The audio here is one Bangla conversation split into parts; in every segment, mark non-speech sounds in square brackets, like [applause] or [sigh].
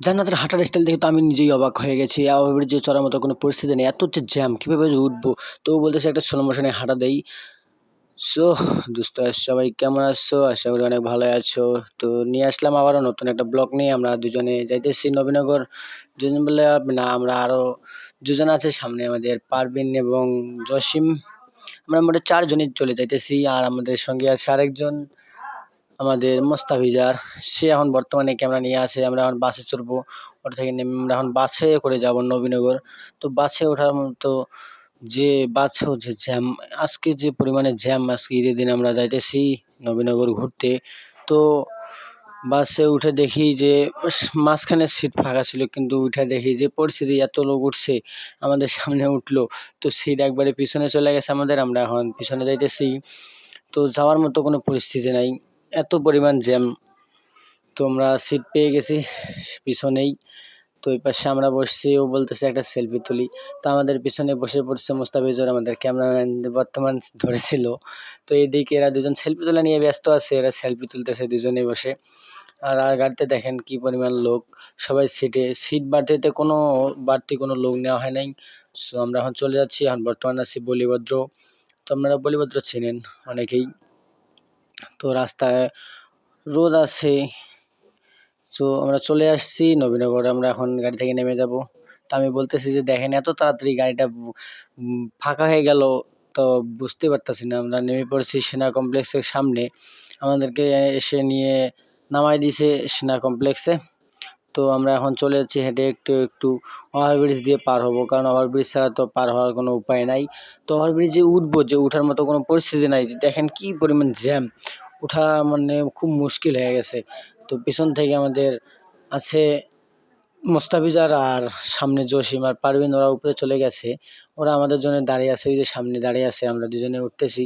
জান্নাতের হাঁটার স্টাইল দেখে তো আমি নিজেই অবাক হয়ে গেছি। ওভারব্রিজে চড়ার মতো কোনো পরিস্থিতি নেই। এত হচ্ছে জ্যাম কীভাবে যে উঠবো? তো বলতেছে একটা স্লো মোশনে হাঁটা দেই। সো দোস্ত, সবাই কেমন আছো? আশা করি অনেক ভালো আছো। তো নিয়ে আসলাম আবারও নতুন একটা ব্লগ নিয়ে আমরা দুজনে যাইতেছি নবীনগর। দুজন বলে না, আমরা আরও দুজন আছে সামনে আমাদের পারভিন এবং জসিম। আমরা মোটে চারজনই চলে যাইতেছি আর আমাদের সঙ্গে আছে আরেকজন আমাদের মোস্তাফিজার, সে এখন বর্তমানে ক্যামেরা নিয়ে আছে, আমরা এখন বাসে চড়বো ওটা থেকে নেমে আমরা এখন বাসে করে যাব নবীনগর। তো বাসে ওঠার মতো যে বাসেও যে জ্যাম, আজকে যে পরিমাণে জ্যাম, আজকে ঈদের দিন আমরা যাইতেছি নবীনগর ঘুরতে। তো বাসে উঠে দেখি যে মাঝখানে সিট ফাঁকা ছিল, কিন্তু উঠে দেখি যে পরিস্থিতি এত লোক উঠছে, আমাদের সামনে উঠল। তো সিট একবারে পিছনে চলে গেছে আমাদের, আমরা এখন পিছনে যাইতেছি। তো যাওয়ার মতো কোনো পরিস্থিতি নাই। এত পরিমাণ জ্যাম। তো আমরা সিট পেয়ে গেছি, পিছনেই। তো ওই পাশে আমরা বসছি, ও বলতেছে একটা সেলফি তুলি। তো আমাদের পিছনে বসে পড়ছে মোস্তাফিজুর আমাদের ক্যামেরাম্যান বর্তমান ধরেছিল। তো এইদিকে এরা দুজন সেলফি তোলা নিয়ে ব্যস্ত আছে, এরা সেলফি তুলতেছে দুজনে বসে। আর আর গাড়িতে দেখেন কি পরিমাণ লোক। সবাই সিটে সিট বাড়তিতে কোনো, বাড়তি কোনো লোক নেওয়া হয় নাই। সো আমরা এখন চলে যাচ্ছি, এখন বর্তমানে আছি বলিভদ্র। তো আপনারা বলিভদ্র চেনেন অনেকেই। তো রাস্তায় রোদ আছে। তো আমরা চলে আসছি, নবীনগর আমরা এখন গাড়ি থেকে নেমে যাব। তো আমি বলতেছি যে, দেখেন, এত তাড়াতাড়ি গাড়িটা ফাঁকা হয়ে গেল, তো বুঝতে পারতেছি না। আমরা নেমে পড়ছি সেনা কমপ্লেক্সের সামনে। আমাদেরকে এসে নিয়ে নামাই দিছে সেনা কমপ্লেক্সে। তো আমরা এখন চলে যাচ্ছি হেঁটে একটু একটু ওভারব্রিজ দিয়ে পার হব। কারণ ওভারব্রিজ ছাড়া তো পার হওয়ার কোনো উপায় নাই। তো ওভারব্রিজে উঠবো, যে উঠার মতো কোনো পরিস্থিতি নাই। দেখেন কি পরিমাণ জ্যাম ওঠা মানে খুব মুশকিল হয়ে গেছে। তো পিছন থেকে আমাদের আছে মোস্তাফিজার আর সামনে জসিম আর পারভিন, ওরা উপরে চলে গেছে। ওরা আমাদের জন্য দাঁড়িয়ে আছে, ওই যে সামনে দাঁড়িয়ে আছে, আমরা দুজনে উঠতেছি।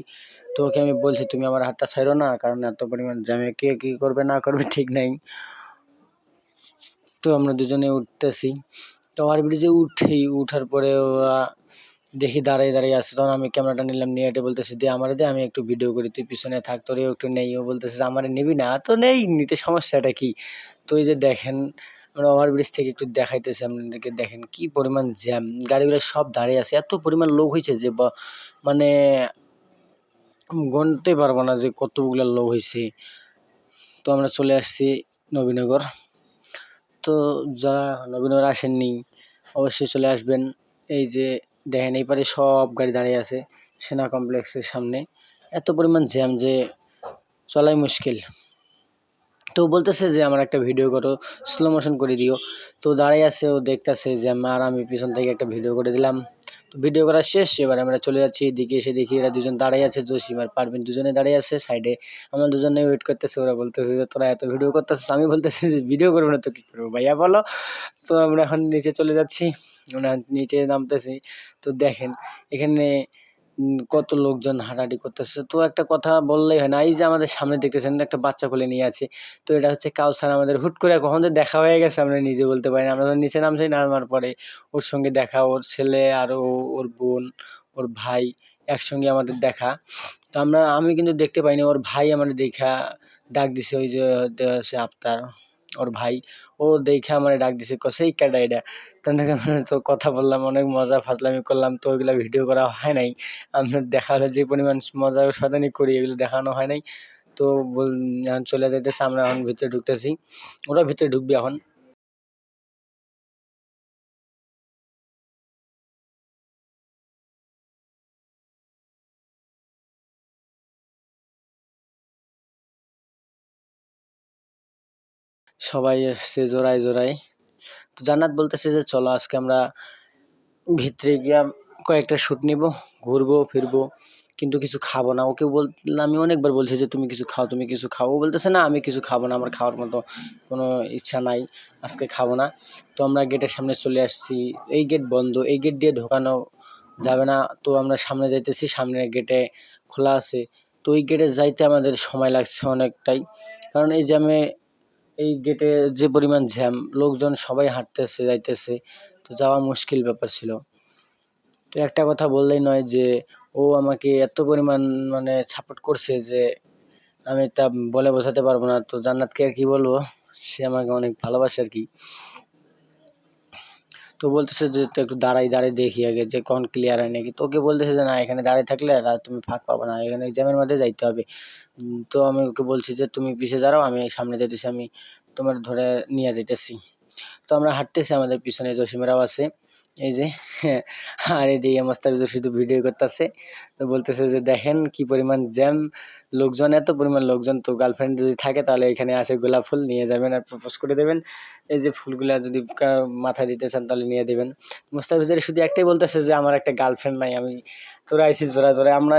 তো ওকে আমি বলছি, তুমি আমার হাতটা ছাড়ো না, কারণ এত পরিমাণ জ্যামে কে কী করবে, না করবে, ঠিক নাই। তো আমরা দুজনে উঠতেছি। তো ওভারব্রিজে উঠি, উঠার পরে ওরা দেখি দাঁড়িয়ে দাঁড়িয়ে আসছে তখন আমি ক্যামেরাটা নিলাম, নিয়ে এটা বলতেছি, দে আমার দে, আমি একটু ভিডিও করি, তুই পিছনে থাক তোরেও একটু নেই। ও বলতেছে, আমার নিবি না? তো নেই, নিতে সমস্যাটা কি? তো এই যে দেখেন, আমরা ওভারব্রিজ থেকে একটু দেখাইতেছি, আপনাদেরকে দেখেন কি পরিমাণ জ্যাম গাড়িগুলো সব দাঁড়িয়ে আছে। এত পরিমাণ লোক হয়েছে যে মানে গণতে পারব না যে কতগুলো লোক হয়েছে তো আমরা চলে আসছি নবীনগর। তো যারা নবীনরা আসেননি, অবশ্যই চলে আসবেন। এই যে দেখেন, এই পারে সব গাড়ি দাঁড়িয়ে আছে সেনা কমপ্লেক্সের সামনে। এত পরিমাণ জ্যাম যে চলাই মুশকিল। তো বলতেছে যে, আমার একটা ভিডিও করো স্লো মোশন করে দিও। তো দাঁড়িয়ে আছে ও দেখতেছে যে আর আমি পিছন থেকে একটা ভিডিও করে দিলাম। ভিডিও করা শেষ, এবার আমরা চলে যাচ্ছি এদিকে, এসে দেখি এরা দুজন দাঁড়িয়ে আছে, জসিম আর পারভিন দুজনে দাঁড়িয়ে আছে, সাইডে আমরা দুজনে ওয়েট করতেছে, ওরা বলতেছে যে, তোরা এত ভিডিও করতেছে আমি বলতেছি যে ভিডিও করব না তো কী করব ভাইয়া, বলো। তো আমরা এখন নিচে চলে যাচ্ছি আমরা নিচে নামতেছি। তো দেখেন, এখানে কত লোকজন হাঁটাহাঁটি করতেছে। তো একটা কথা বললেই হয় না, এই যে আমাদের সামনে দেখতেছেন একটা বাচ্চা কোলে নিয়ে আছে, তো এটা হচ্ছে কাউসার আমাদের হুট করে কখন যে দেখা হয়ে গেছে আমরা নিজে বলতে পারি না, আমরা নিচে নামছি, নামার পরে ওর সঙ্গে দেখা, ওর ছেলে আর ওর বোন, ওর ভাই একসঙ্গে আমাদের দেখা। তো আমরা, আমি কিন্তু দেখতে পাইনি, ওর ভাই আমাদের দেখা, ডাক দিছে ওই যে আফতার, ওর ভাই। ও দেখে আমার ডাক দিছে কসে এই ক্যাডা এটা। তো কথা বললাম, অনেক মজা ফাজলামি করলাম, তো ওইগুলো ভিডিও করা হয় নাই। আপনার দেখা হলে যে পরিমাণ মজা সাদানি করি, এগুলো দেখানো হয় নাই। তো বল চলে যাইতেছে, আমরা এখন ভিতরে ঢুকতেছি। ওরা ভিতরে ঢুকবে এখন। সবাই এসছে জোড়ায় জোড়ায়। তো জান্নাত বলতেছে যে, চলো আজকে আমরা ভিতরে গিয়া কয়েকটা শ্যুট নিব, ঘুরবো, ফিরবো, কিন্তু কিছু খাব না। ওকে বললাম আমি অনেকবার বলছি যে, তুমি কিছু খাও, তুমি কিছু খাও। ও বলতেছে, না, আমি কিছু খাব না, আমার খাওয়ার মতো কোনো ইচ্ছা নাই, আজকে খাব না। তো আমরা গেটের সামনে চলে আসছি। এই গেট বন্ধ, এই গেট দিয়ে ঢোকানো যাবে না। তো আমরা সামনে যাইতেছি, সামনের গেটে খোলা আছে। তো ওই গেটে যাইতে আমাদের সময় লাগছে অনেকটাই। কারণ এই জ্যামে এই গেটে যে পরিমাণ জ্যাম লোকজন সবাই হাঁটতেছে, যাইতেছে, তো যাওয়া মুশকিল ব্যাপার ছিল। তো একটা কথা বললেই নয় যে, ও আমাকে এত পরিমাণ মানে সাপোর্ট করছে যে, আমি তা বলে বোঝাতে পারব না। তো জান্নাতকে আর কী বলব? সে আমাকে অনেক ভালোবাসে আর কি। তো বলতেছে যে তো একটু দাঁড়াই দাঁড়াই দেখি আগে যে কোন ক্লিয়ার হয় নাকি। তো ওকে বলতেছে যে, না, এখানে দাঁড়িয়ে থাকলে আর তুমি ফাঁক পাবো না, এখানে এক্সামের মধ্যে যাইতে হবে। তো আমি ওকে বলছি যে, তুমি পিছিয়ে দাঁড়াও, আমি সামনে যেতেছি আমি তোমার ধরে নিয়ে যাইতেছি। তো আমরা হাঁটতেছি, আমাদের পিছনে জসিমেরাও আছে, এই যে, [laughs] আর এদিকে মোস্তাফিজুর শুধু ভিডিও করতেছে, তো বলতেছে যে, দেখেন কি পরিমাণ জ্যাম, লোকজন, এত পরিমাণ লোকজন, তো গার্লফ্রেন্ড যদি থাকে তাহলে এখানে আসে গোলাপ ফুল, নিয়ে যাবেন আর প্রপোজ করে দেবেন। এই যে ফুলগুলা যদি মাথায় দিতে চান তাহলে নিয়ে দেবেন। মোস্তাফিজের শুধু একটাই বলতেছে যে, আমার একটা গার্লফ্রেন্ড নাই, আমি তোরা আইসিস জোরা জোড়া আমরা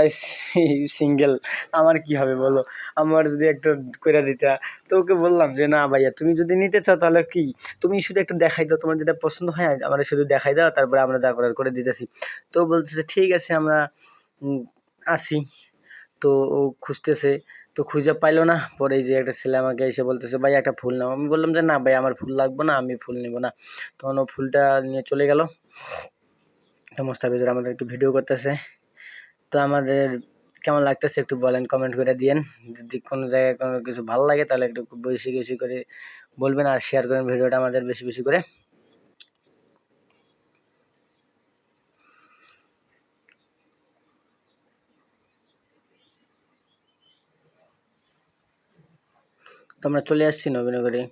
সিঙ্গেল আমার কি হবে বলো? আমার যদি একটা করে দিতা, তো ওকে বললাম যে, না ভাইয়া, তুমি যদি নিতে চাও তাহলে কি? তুমি শুধু একটু দেখাই দাও, তোমার যেটা পছন্দ হয় আমার শুধু দেখাই দাও, তারপরে আমরা যা করার করে দিতেছি। তো বলতেছে, ঠিক আছে, আমরা আসি। তো ও খুঁজতেছে, তো খুঁজে পাইলো না। পরে এই যে একটা ছেলে আমাকে এসে বলতেছে, ভাই, একটা ফুল নাও। আমি বললাম যে, না ভাই, আমার ফুল লাগবো না, আমি ফুল নেব না। তখন ও ফুলটা নিয়ে চলে গেল। তো মোস্তাফিজুর আমাদেরকে ভিডিও করতেছে। তো আমাদের কেমন লাগতেছে একটু বলেন কমেন্ট করে দিয়েন। যদি কোনো জায়গায় কোনো কিছু ভালো লাগে, তাহলে একটু বেশি বেশি করে বলবেন আর শেয়ার করেন ভিডিওটা আমাদের বেশি বেশি করে। তো আমরা চলে আসছি নবীনগরে।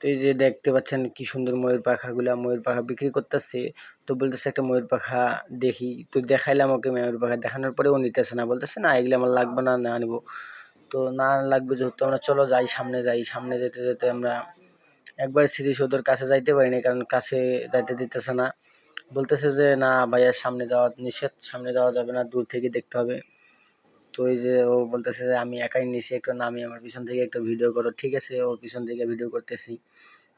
তো এই যে দেখতে পাচ্ছেন কি সুন্দর ময়ূর পাখাগুলা, ময়ূর পাখা বিক্রি করতেছে। তো বলতেছে একটা ময়ূর পাখা দেখি। তো দেখাইলাম ওকে ময়ূর পাখা। দেখানোর পরে ও নিতেছে না। বলতেছে, না, এগুলো আমার লাগবে না না আনব। তো না লাগবে যেহেতু আমরা চলো যাই, সামনে যাই। সামনে যেতে যেতে আমরা একবার স্মৃতিসৌধের কাছে যাইতে পারিনি কারণ কাছে যাইতে দিতেছে না। বলতেছে যে, না ভাইয়ার সামনে যাওয়া নিষেধ। সামনে যাওয়া যাবে না, দূর থেকে দেখতে হবে। তো এই যে ও বলতেছে যে আমি একাই নিছি একটু নামি আমার পিছন থেকে একটা ভিডিও করো, ঠিক আছে? ওর পিছন থেকে ভিডিও করতেছি।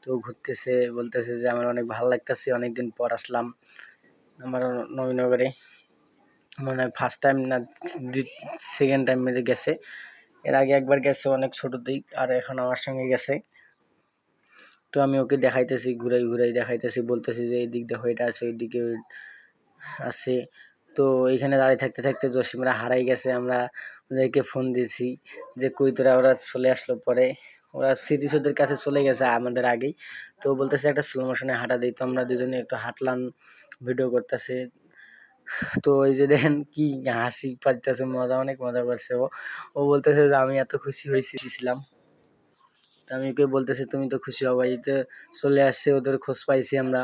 তো ঘুরতেছে, বলতেছে যে আমার অনেক ভালো লাগতেছে, অনেকদিন পর আসলাম আমার নবীনগরে। মনে হয় ফার্স্ট টাইম না সেকেন্ড টাইম মেরে গেছে। এর আগে একবার গেছে অনেক ছোট দিক আর এখন আমার সঙ্গে গেছে। তো আমি ওকে দেখাইতেছি, ঘুরাই ঘুরাই দেখাইতেছি, বলতেছি যে এই দিক দেখো, এটা আছে ওই দিকে আছে। তো এখানে দাঁড়িয়ে থাকতে থাকতে জসিমরা হারাই গেছে, আমরা ওদেরকে ফোন দিয়েছি যে, কই তোরা? ওরা চলে আসলো পরে। ওরা স্মৃতিসৌধের কাছে চলে গেছে আমাদের আগেই। তো বলতেছে একটা স্লো মোশনে হাঁটা দিই, তো আমরা দুজনে একটু হাঁটলাম ভিডিও করতেছে। তো ওই যে দেখেন কি হাসি পাইতেছে, মজা, অনেক মজা করছে ও। ও বলতেছে যে, আমি এত খুশি হয়েছিলাম তো আমি ওকে বলতেছি, তুমি তো খুশি হও ভাই তো চলে আসছে, ওদের খোঁজ পাইছি আমরা।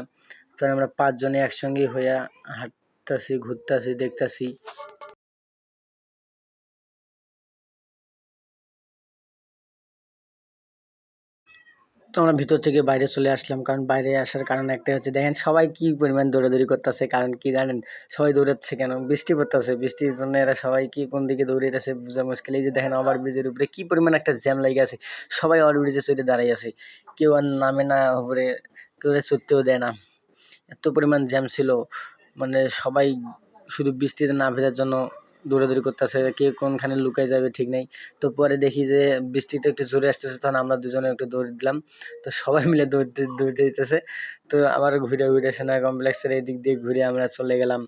তো আমরা পাঁচজনে একসঙ্গে হইয়া হাঁটতাছি ঘুরতাছি, দেখতাছি। তো আমরা ভিতর থেকে বাইরে চলে আসলাম, কারণ বাইরে আসার কারণ একটাই হচ্ছে, দেখেন সবাই কি পরিমাণ দৌড়াদৌড়ি করতেছে, কারণ কি জানেন, সবাই দৌড়াচ্ছে কেন? বৃষ্টি পড়তেছে, বৃষ্টির জন্য এরা সবাই কি কোন দিকে দৌড়াইতেছে বোঝা মুশকিল। এই যে দেখেন ওভার ব্রিজের উপরে কি পরিমাণ একটা জ্যাম লেগে আছে, সবাই ওভার ব্রিজে চড়ে দাঁড়াই আছে। কেউ আর নামে না উপরে কেউ চড়তেও দেয় না। এত পরিমাণ জ্যাম ছিল মানে সবাই শুধু বৃষ্টিতে না ভেজার জন্য দৌড়াদৌড়ি করতেছে, কে কোনখানে লুকাই যাবে ঠিক নেই। তো পরে দেখি যে বৃষ্টিতে একটু জোরে আসতেছে, তখন আমরা দুজনে একটু দৌড় দিলাম। তো সবাই মিলে দৌড়তে দৌড়তে দিতেছে। তো আবার ঘুরে ঘুরে সেনা কমপ্লেক্সের এই দিক দিয়ে ঘুরে আমরা চলে গেলাম।